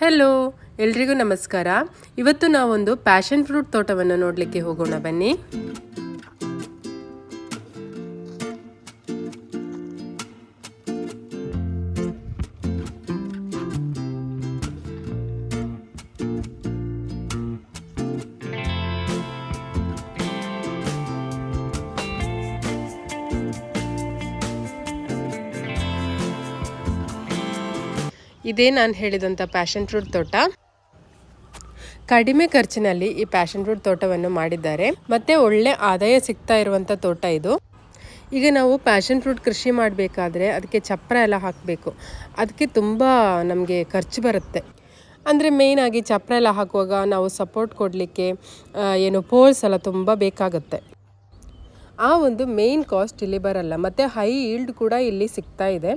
Hello ಎಲ್ರಿಗೂ ನಮಸ್ಕಾರ. ಇವತ್ತು ನಾವೊಂದು ಪ್ಯಾಷನ್ ಫ್ರೂಟ್ ತೋಟವನ್ನು ನೋಡಲಿಕ್ಕೆ ಹೋಗೋಣ ಬನ್ನಿ. ಇದೇ ನಾನು ಹೇಳಿದಂಥ ಪ್ಯಾಷನ್ ಫ್ರೂಟ್ ತೋಟ. ಕಡಿಮೆ ಖರ್ಚಿನಲ್ಲಿ ಈ ಪ್ಯಾಷನ್ ಫ್ರೂಟ್ ತೋಟವನ್ನು ಮಾಡಿದ್ದಾರೆ. ಮತ್ತೆ ಒಳ್ಳೆ ಆದಾಯ ಸಿಗ್ತಾ ಇರುವಂಥ ತೋಟ ಇದು. ಈಗ ನಾವು ಪ್ಯಾಷನ್ ಫ್ರೂಟ್ ಕೃಷಿ ಮಾಡಬೇಕಾದ್ರೆ ಅದಕ್ಕೆ ಚಪ್ಪರ ಎಲ್ಲ ಹಾಕಬೇಕು. ಅದಕ್ಕೆ ತುಂಬ ನಮಗೆ ಖರ್ಚು ಬರುತ್ತೆ. ಅಂದರೆ ಮೇಯ್ನಾಗಿ ಚಪ್ಪರ ಎಲ್ಲ ಹಾಕುವಾಗ ನಾವು ಸಪೋರ್ಟ್ ಕೊಡಲಿಕ್ಕೆ ಏನು ಪೋಲ್ಸ್ ಎಲ್ಲ ತುಂಬ ಬೇಕಾಗುತ್ತೆ. ಆ ಒಂದು ಮೇಯ್ನ್ ಕಾಸ್ಟ್ ಇಲ್ಲಿ ಬರಲ್ಲ. ಮತ್ತು ಹೈ ಈಲ್ಡ್ ಕೂಡ ಇಲ್ಲಿ ಸಿಗ್ತಾ ಇದೆ.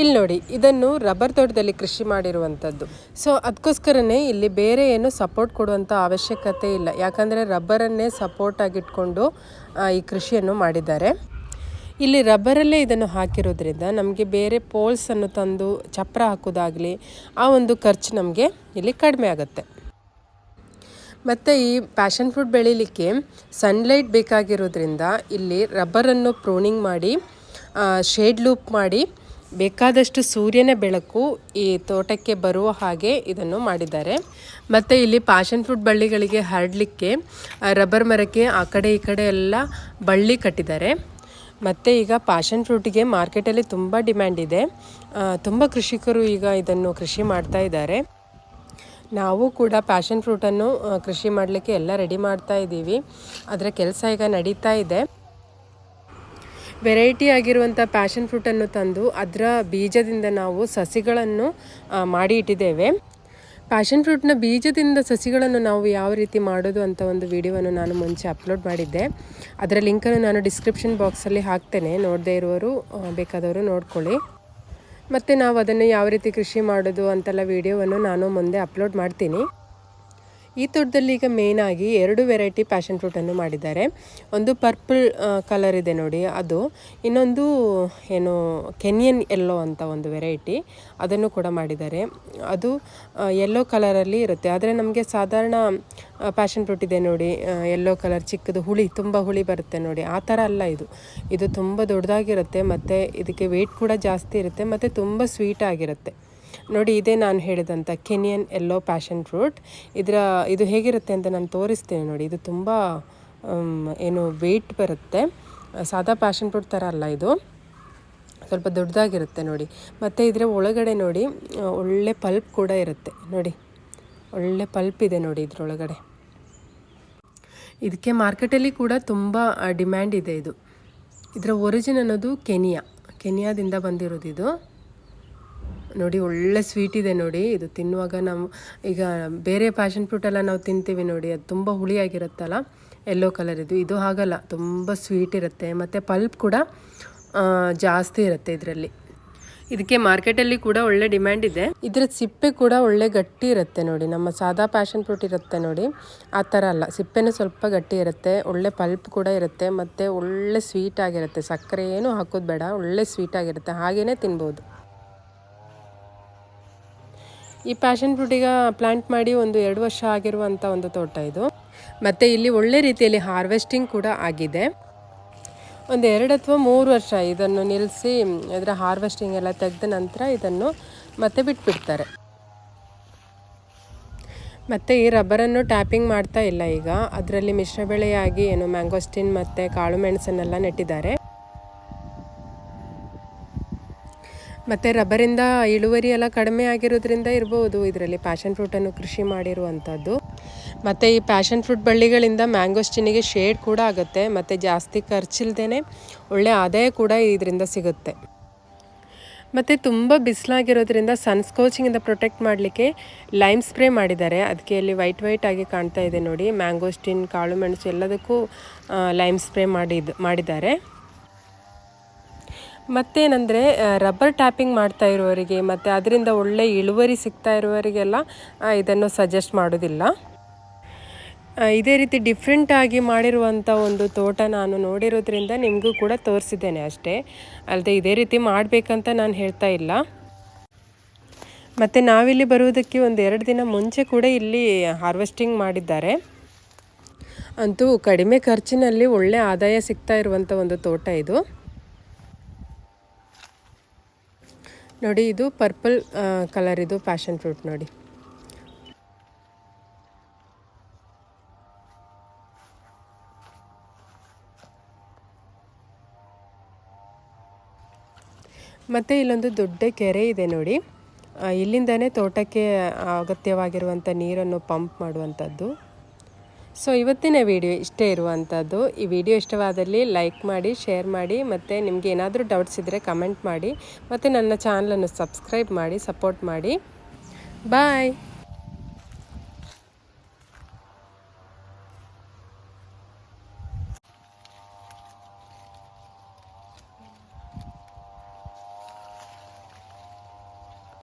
ಇಲ್ಲಿ ನೋಡಿ, ಇದನ್ನು ರಬ್ಬರ್ ತೋಟದಲ್ಲಿ ಕೃಷಿ ಮಾಡಿರುವಂಥದ್ದು. ಸೊ ಅದಕ್ಕೋಸ್ಕರನೇ ಇಲ್ಲಿ ಬೇರೆ ಏನು ಸಪೋರ್ಟ್ ಕೊಡುವಂಥ ಅವಶ್ಯಕತೆ ಇಲ್ಲ. ಯಾಕಂದರೆ ರಬ್ಬರನ್ನೇ ಸಪೋರ್ಟ್ ಆಗಿಟ್ಕೊಂಡು ಈ ಕೃಷಿಯನ್ನು ಮಾಡಿದ್ದಾರೆ. ಇಲ್ಲಿ ರಬ್ಬರಲ್ಲೇ ಇದನ್ನು ಹಾಕಿರೋದ್ರಿಂದ ನಮಗೆ ಬೇರೆ ಪೋಲ್ಸನ್ನು ತಂದು ಚಪ್ರ ಹಾಕೋದಾಗಲಿ, ಆ ಒಂದು ಖರ್ಚು ನಮಗೆ ಇಲ್ಲಿ ಕಡಿಮೆ ಆಗುತ್ತೆ. ಮತ್ತು ಈ ಪ್ಯಾಷನ್ ಫ್ರೂಟ್ ಬೆಳೀಲಿಕ್ಕೆ ಸನ್ಲೈಟ್ ಬೇಕಾಗಿರೋದ್ರಿಂದ ಇಲ್ಲಿ ರಬ್ಬರನ್ನು ಪ್ರೂನಿಂಗ್ ಮಾಡಿ ಶೇಡ್ ಲೂಪ್ ಮಾಡಿ ಬೇಕಾದಷ್ಟು ಸೂರ್ಯನ ಬೆಳಕು ಈ ತೋಟಕ್ಕೆ ಬರುವ ಹಾಗೆ ಇದನ್ನು ಮಾಡಿದ್ದಾರೆ. ಮತ್ತು ಇಲ್ಲಿ ಪ್ಯಾಷನ್ ಫ್ರೂಟ್ ಬಳ್ಳಿಗಳಿಗೆ ಹರಡಲಿಕ್ಕೆ ರಬ್ಬರ್ ಮರಕ್ಕೆ ಆ ಕಡೆ ಈ ಕಡೆ ಎಲ್ಲ ಬಳ್ಳಿ ಕಟ್ಟಿದ್ದಾರೆ. ಮತ್ತು ಈಗ ಪ್ಯಾಷನ್ ಫ್ರೂಟಿಗೆ ಮಾರ್ಕೆಟಲ್ಲಿ ತುಂಬ ಡಿಮ್ಯಾಂಡ್ ಇದೆ. ತುಂಬ ಕೃಷಿಕರು ಈಗ ಇದನ್ನು ಕೃಷಿ ಮಾಡ್ತಾ ಇದ್ದಾರೆ. ನಾವು ಕೂಡ ಪ್ಯಾಷನ್ ಫ್ರೂಟನ್ನು ಕೃಷಿ ಮಾಡಲಿಕ್ಕೆ ಎಲ್ಲ ರೆಡಿ ಮಾಡ್ತಾ ಇದ್ದೀವಿ. ಅದರ ಕೆಲಸ ಈಗ ನಡೀತಾ ಇದೆ. ವೆರೈಟಿ ಆಗಿರುವಂಥ ಪ್ಯಾಷನ್ ಫ್ರೂಟನ್ನು ತಂದು ಅದರ ಬೀಜದಿಂದ ನಾವು ಸಸಿಗಳನ್ನು ಮಾಡಿ ಇಟ್ಟಿದ್ದೇವೆ. ಪ್ಯಾಷನ್ ಫ್ರೂಟ್ನ ಬೀಜದಿಂದ ಸಸಿಗಳನ್ನು ನಾವು ಯಾವ ರೀತಿ ಮಾಡೋದು ಅಂತ ಒಂದು ವಿಡಿಯೋವನ್ನು ನಾನು ಮುಂಚೆ ಅಪ್ಲೋಡ್ ಮಾಡಿದ್ದೆ. ಅದರ ಲಿಂಕನ್ನು ನಾನು ಡಿಸ್ಕ್ರಿಪ್ಷನ್ ಬಾಕ್ಸಲ್ಲಿ ಹಾಕ್ತೇನೆ. ನೋಡದೇ ಇರುವವರು ಬೇಕಾದವರು ನೋಡ್ಕೊಳ್ಳಿ. ಮತ್ತು ನಾವು ಅದನ್ನು ಯಾವ ರೀತಿ ಕೃಷಿ ಮಾಡೋದು ಅಂತೆಲ್ಲ ವಿಡಿಯೋವನ್ನು ನಾನು ಮುಂದೆ ಅಪ್ಲೋಡ್ ಮಾಡ್ತೀನಿ. ಈ ತೋಟದಲ್ಲಿ ಈಗ ಮೇನ್ ಆಗಿ ಎರಡು ವೆರೈಟಿ ಪ್ಯಾಷನ್ ಫ್ರೂಟನ್ನು ಮಾಡಿದ್ದಾರೆ. ಒಂದು ಪರ್ಪಲ್ ಕಲರ್ ಇದೆ ನೋಡಿ, ಅದು. ಇನ್ನೊಂದು, ಏನು ಕೆನಿಯನ್ ಎಲ್ಲೋ ಅಂತ ಒಂದು ವೆರೈಟಿ ಅದನ್ನು ಕೂಡ ಮಾಡಿದ್ದಾರೆ. ಅದು ಯೆಲ್ಲೋ ಕಲರಲ್ಲಿ ಇರುತ್ತೆ. ಆದರೆ ನಮಗೆ ಸಾಧಾರಣ ಪ್ಯಾಷನ್ ಫ್ರೂಟ್ ಇದೆ ನೋಡಿ ಯೆಲ್ಲೋ ಕಲರ್ ಚಿಕ್ಕದು ಹುಳಿ, ತುಂಬ ಹುಳಿ ಬರುತ್ತೆ ನೋಡಿ. ಆ ಥರ ಅಲ್ಲ ಇದು. ಇದು ತುಂಬ ದೊಡ್ಡದಾಗಿರುತ್ತೆ, ಮತ್ತು ಇದಕ್ಕೆ ವೆಯ್ಟ್ ಕೂಡ ಜಾಸ್ತಿ ಇರುತ್ತೆ, ಮತ್ತು ತುಂಬ ಸ್ವೀಟ್ ಆಗಿರುತ್ತೆ. ನೋಡಿ, ಇದೇ ನಾನು ಹೇಳಿದಂಥ ಕೆನಿಯನ್ ಎಲ್ಲೋ ಪ್ಯಾಷನ್ ಫ್ರೂಟ್ ಇದರ, ಇದು ಹೇಗಿರುತ್ತೆ ಅಂತ ನಾನು ತೋರಿಸ್ತೇನೆ ನೋಡಿ. ಇದು ತುಂಬ ಏನು ವೆಯ್ಟ್ ಬರುತ್ತೆ. ಸಾದಾ ಪ್ಯಾಷನ್ ಫ್ರೂಟ್ ಥರ ಅಲ್ಲ ಇದು. ಸ್ವಲ್ಪ ದೊಡ್ಡದಾಗಿರುತ್ತೆ ನೋಡಿ. ಮತ್ತು ಇದರ ಒಳಗಡೆ ನೋಡಿ, ಒಳ್ಳೆ ಪಲ್ಪ್ ಕೂಡ ಇರುತ್ತೆ. ನೋಡಿ, ಒಳ್ಳೆ ಪಲ್ಪ್ ಇದೆ ನೋಡಿ ಇದರೊಳಗಡೆ ಇದಕ್ಕೆ ಮಾರ್ಕೆಟಲ್ಲಿ ಕೂಡ ತುಂಬ ಡಿಮ್ಯಾಂಡ್ ಇದೆ ಇದು. ಇದರ ಒರಿಜಿನ್ ಅನ್ನೋದು ಕೆನಿಯಾ ಕೆನಿಯಾದಿಂದ ಬಂದಿರೋದು ಇದು. ನೋಡಿ, ಒಳ್ಳೆ ಸ್ವೀಟ್ ಇದೆ ನೋಡಿ. ಇದು ತಿನ್ನುವಾಗ ನಾವು, ಈಗ ಬೇರೆ ಪ್ಯಾಷನ್ ಫ್ರೂಟ್ ಎಲ್ಲ ನಾವು ತಿಂತೀವಿ ನೋಡಿ, ಅದು ತುಂಬ ಹುಳಿಯಾಗಿರುತ್ತಲ್ಲ ಎಲ್ಲೋ ಕಲರ್ ಇದು. ಇದು ಹಾಗಲ್ಲ, ತುಂಬ ಸ್ವೀಟ್ ಇರುತ್ತೆ. ಮತ್ತು ಪಲ್ಪ್ ಕೂಡ ಜಾಸ್ತಿ ಇರುತ್ತೆ ಇದರಲ್ಲಿ. ಇದಕ್ಕೆ ಮಾರ್ಕೆಟಲ್ಲಿ ಕೂಡ ಒಳ್ಳೆ ಡಿಮ್ಯಾಂಡ್ ಇದೆ. ಇದರ ಸಿಪ್ಪೆ ಕೂಡ ಒಳ್ಳೆ ಗಟ್ಟಿ ಇರುತ್ತೆ ನೋಡಿ. ನಮ್ಮ ಸಾದಾ ಪ್ಯಾಷನ್ ಫ್ರೂಟ್ ಇರುತ್ತೆ ನೋಡಿ. ಆ ಥರ ಅಲ್ಲ, ಸಿಪ್ಪೆನೂ ಸ್ವಲ್ಪ ಗಟ್ಟಿ ಇರುತ್ತೆ, ಒಳ್ಳೆ ಪಲ್ಪ್ ಕೂಡ ಇರುತ್ತೆ, ಮತ್ತು ಒಳ್ಳೆ ಸ್ವೀಟ್ ಆಗಿರುತ್ತೆ. ಸಕ್ಕರೆ ಏನೂ ಹಾಕೋದು ಬೇಡ, ಒಳ್ಳೆ ಸ್ವೀಟ್ ಆಗಿರುತ್ತೆ. ಹಾಗೇ ತಿನ್ಬೋದು. ಈ ಪ್ಯಾಷನ್ ಫ್ರೂಟಿಗೆ ಪ್ಲ್ಯಾಂಟ್ ಮಾಡಿ ಒಂದು ಎರಡು ವರ್ಷ ಆಗಿರುವಂಥ ಒಂದು ತೋಟ ಇದು. ಮತ್ತು ಇಲ್ಲಿ ಒಳ್ಳೆ ರೀತಿಯಲ್ಲಿ ಹಾರ್ವೆಸ್ಟಿಂಗ್ ಕೂಡ ಆಗಿದೆ. ಒಂದು ಎರಡು ಅಥವಾ ಮೂರು ವರ್ಷ ಇದನ್ನು ನಿಲ್ಲಿಸಿ ಅದರ ಹಾರ್ವೆಸ್ಟಿಂಗ್ ಎಲ್ಲ ತೆಗೆದ ನಂತರ ಇದನ್ನು ಮತ್ತೆ ಬಿಟ್ಬಿಡ್ತಾರೆ. ಮತ್ತು ಈ ರಬ್ಬರನ್ನು ಟ್ಯಾಪಿಂಗ್ ಮಾಡ್ತಾ ಇಲ್ಲ ಈಗ. ಅದರಲ್ಲಿ ಮಿಶ್ರ ಬೆಳೆಯಾಗಿ ಏನು ಮ್ಯಾಂಗೋಸ್ಟಿನ್ ಮತ್ತು ಕಾಳು ಮೆಣಸನ್ನೆಲ್ಲ ನೆಟ್ಟಿದ್ದಾರೆ. ಮತ್ತು ರಬ್ಬರಿಂದ ಇಳುವರಿ ಎಲ್ಲ ಕಡಿಮೆ ಆಗಿರೋದ್ರಿಂದ ಇರ್ಬೋದು. ಇದರಲ್ಲಿ ಪ್ಯಾಷನ್ ಫ್ರೂಟನ್ನು ಕೃಷಿ ಮಾಡಿರುವಂಥದ್ದು ಮತ್ತು ಈ ಪ್ಯಾಷನ್ ಫ್ರೂಟ್ ಬಳ್ಳಿಗಳಿಂದ ಮ್ಯಾಂಗೋಸ್ಟಿನಿಗೆ ಶೇಡ್ ಕೂಡ ಆಗುತ್ತೆ. ಮತ್ತು ಜಾಸ್ತಿ ಖರ್ಚಿಲ್ದೇ ಒಳ್ಳೆ ಆದಾಯ ಕೂಡ ಇದರಿಂದ ಸಿಗುತ್ತೆ. ಮತ್ತು ತುಂಬ ಬಿಸಿಲಾಗಿರೋದ್ರಿಂದ ಸನ್ಸ್ಕೋಚಿಂಗಿಂದ ಪ್ರೊಟೆಕ್ಟ್ ಮಾಡಲಿಕ್ಕೆ ಲೈಮ್ ಸ್ಪ್ರೇ ಮಾಡಿದ್ದಾರೆ. ಅದಕ್ಕೆ ಅಲ್ಲಿ ವೈಟ್ ವೈಟ್ ಆಗಿ ಕಾಣ್ತಾ ಇದೆ ನೋಡಿ. ಮ್ಯಾಂಗೋಸ್ಟಿನ್ ಕಾಳು ಮೆಣಸು ಎಲ್ಲದಕ್ಕೂ ಲೈಮ್ ಸ್ಪ್ರೇ ಮಾಡಿದ್ದು ಮಾಡಿದ್ದಾರೆ. ಮತ್ತೇನೆಂದರೆ ರಬ್ಬರ್ ಟ್ಯಾಪಿಂಗ್ ಮಾಡ್ತಾ ಇರುವವರಿಗೆ ಮತ್ತು ಅದರಿಂದ ಒಳ್ಳೆ ಇಳುವರಿ ಸಿಗ್ತಾ ಇರುವವರಿಗೆಲ್ಲ ಇದನ್ನು ಸಜೆಸ್ಟ್ ಮಾಡೋದಿಲ್ಲ. ಇದೇ ರೀತಿ ಡಿಫ್ರೆಂಟ್ ಆಗಿ ಮಾಡಿರುವಂಥ ಒಂದು ತೋಟ ನಾನು ನೋಡಿರೋದ್ರಿಂದ ನಿಮಗೂ ಕೂಡ ತೋರಿಸಿದ್ದೇನೆ ಅಷ್ಟೇ. ಅಲ್ಲದೆ ಇದೇ ರೀತಿ ಮಾಡಬೇಕಂತ ನಾನು ಹೇಳ್ತಾ ಇಲ್ಲ. ಮತ್ತು ನಾವಿಲ್ಲಿ ಬರುವುದಕ್ಕೆ ಒಂದು ಎರಡು ದಿನ ಮುಂಚೆ ಕೂಡ ಇಲ್ಲಿ ಹಾರ್ವೆಸ್ಟಿಂಗ್ ಮಾಡಿದ್ದಾರೆ. ಅಂತೂ ಕಡಿಮೆ ಖರ್ಚಿನಲ್ಲಿ ಒಳ್ಳೆ ಆದಾಯ ಸಿಗ್ತಾ ಇರುವಂಥ ಒಂದು ತೋಟ ಇದು. ನೋಡಿ, ಇದು ಪರ್ಪಲ್ ಕಲರ್ ಇದು ಪ್ಯಾಷನ್ ಫ್ರೂಟ್ ನೋಡಿ. ಮತ್ತು ಇಲ್ಲೊಂದು ದೊಡ್ಡ ಕೆರೆ ಇದೆ ನೋಡಿ. ಇಲ್ಲಿಂದನೇ ತೋಟಕ್ಕೆ ಅಗತ್ಯವಾಗಿರುವಂಥ ನೀರನ್ನು ಪಂಪ್ ಮಾಡುವಂಥದ್ದು ಸೊ ಇವತ್ತಿನ ವಿಡಿಯೋ ಇಷ್ಟೇ ಇರುವಂಥದ್ದು ಈ ವಿಡಿಯೋ ಇಷ್ಟವಾದಲ್ಲಿ ಲೈಕ್ ಮಾಡಿ ಶೇರ್ ಮಾಡಿ, ಮತ್ತು ನಿಮಗೆ ಏನಾದರೂ ಡೌಟ್ಸ್ ಇದ್ದರೆ ಕಮೆಂಟ್ ಮಾಡಿ, ಮತ್ತು ನನ್ನ ಚಾನಲನ್ನು ಸಬ್ಸ್ಕ್ರೈಬ್ ಮಾಡಿ ಸಪೋರ್ಟ್ ಮಾಡಿ. ಬಾಯ್